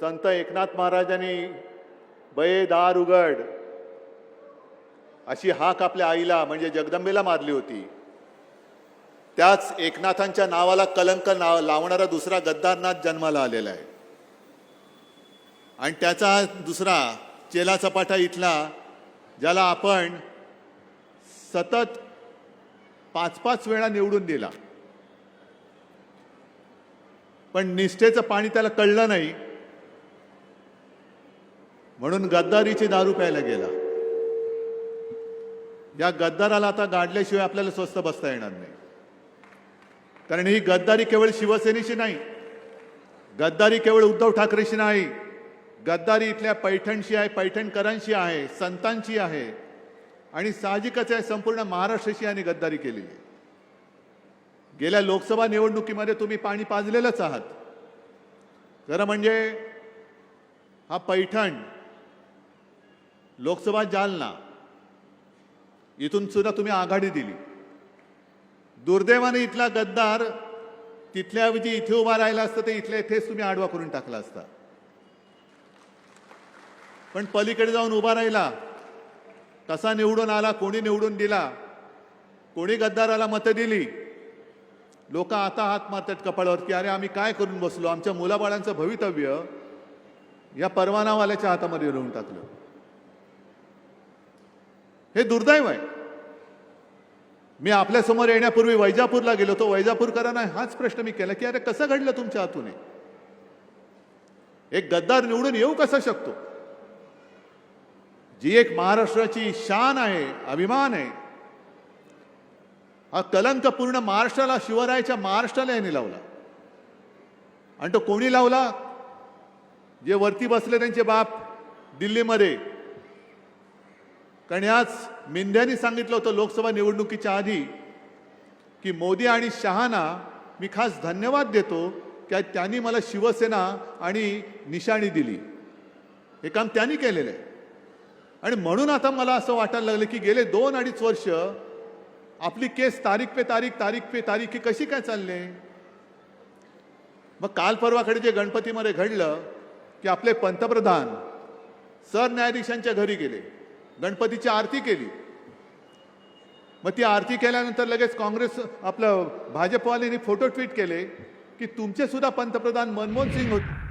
संत एकनाथ महाराजांनी बये दार उघड अशी हाक आपल्या आईला म्हणजे जगदंबेला मारली होती. त्याच एकनाथांच्या नावाला कलंक नाव लावणारा दुसरा गद्दारनाथ जन्माला आलेला आहे. आणि त्याचा दुसरा चेला चपाटा इथला ज्याला आपण सतत पाच पाच वेळा निवडून दिला. पण निष्ठेचं पाणी त्याला कळलं नाही. म्हणून गद्दारीची दारू प्यायला गेला. या गद्दाराला आता गाडल्याशिवाय आपल्याला स्वस्त बसता येणार नाही. कारण ही गद्दारी केवळ शिवसेनेची नाही. गद्दारी केवळ उद्धव ठाकरेशी नाही. गद्दारी इथल्या पैठणशी आहे पैठणकरांशी आहे संतांची आहे. आणि साहजिकच आहे संपूर्ण महाराष्ट्राशी आणि गद्दारी केलेली आहे. गेल्या लोकसभा निवडणुकीमध्ये तुम्ही पाणी पाजलेलंच आहात. खरं म्हणजे हा पैठण लोकसभा जालना. इथून सुद्धा तुम्ही आघाडी दिली. दुर्दैवाने इथला गद्दार तिथल्याऐवजी इथे उभा राहिला असतं ते इथल्या इथेच तुम्ही आडवा करून टाकला असता. पण पलीकडे जाऊन उभा राहिला. कसा निवडून आला कोणी निवडून दिला कोणी गद्दाराला मतं दिली? लोक आता हात मारतात कपाळावर की अरे आम्ही काय करून बसलो? आमच्या मुलाबाळांचं भवितव्य या परवानावाल्याच्या हातामध्ये राहून टाकलं. हे दुर्दैव आहे. मी आपल्यासमोर येण्यापूर्वी वैजापूरला गेलो तो वैजापूरकरांना हाच प्रश्न मी केला की अरे कसं घडलं तुमच्या हातून एक गद्दार निवडून येऊ कसा शकतो? जी एक महाराष्ट्राची शान आहे अभिमान आहे हा कलंक पूर्ण महाराष्ट्राला शिवरायाच्या महाराष्ट्राला यांनी लावला. आणि तो कोणी लावला? जे वरती बसले त्यांचे बाप दिल्लीमध्ये कारण याच मेंध्यांनी सांगितलं होतं लोकसभा निवडणुकीच्या आधी की मोदी आणि शहाना मी खास धन्यवाद देतो की त्यांनी मला शिवसेना आणि निशाणी दिली. हे काम त्यांनी केलेलं आहे. आणि म्हणून आता मला असं वाटायला लागलं की गेले दोन अडीच वर्ष आपली केस तारीख पे तारीख तारीख पे तारीख ही कशी काय चालले? मग काल परवाकडे जे गणपतीमध्ये घडलं की आपले पंतप्रधान सरन्यायाधीशांच्या घरी गेले. गणपतीची आरती केली. मग ती आरती केल्यानंतर लगेच काँग्रेस आपलं भाजपवाल्यांनी फोटो ट्विट केले की तुमचे सुद्धा पंतप्रधान मनमोहन सिंग होते.